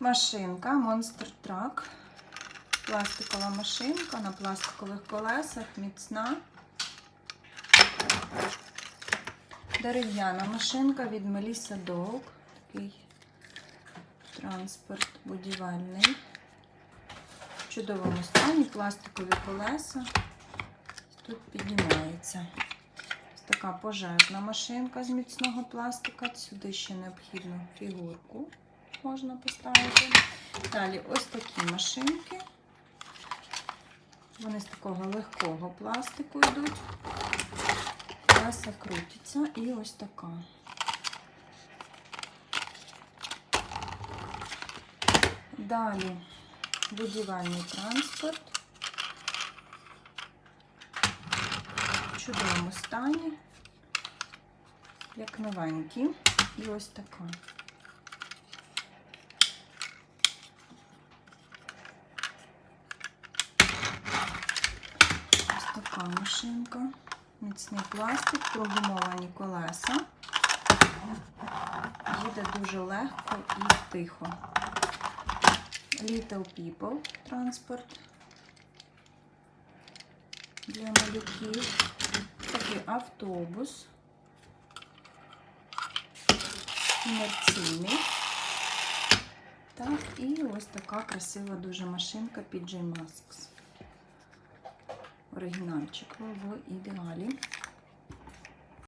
Машинка Monster Truck. Пластикова машинка на пластикових колесах, міцна. Дерев'яна машинка від Melissa Dog. Такий транспорт будівельний. В чудовому стані, пластикові колеса. Тут піднімається. Ось така пожежна машинка з міцного пластика. Сюди ще необхідну фігурку можна поставити. Далі ось такі машинки. Вони з такого легкого пластику йдуть. Колеса крутяться і ось така. Далі будівельний транспорт. В чудовому стані, як новенький. І ось така. Ось машинка. Міцний пластик, прогумовані колеса. Їде дуже легко і тихо. Little People транспорт для малюків. Такий автобус. Інерційний. Так, і ось така красива дуже машинка PJ Masks. Оригінальчик в ідеалі.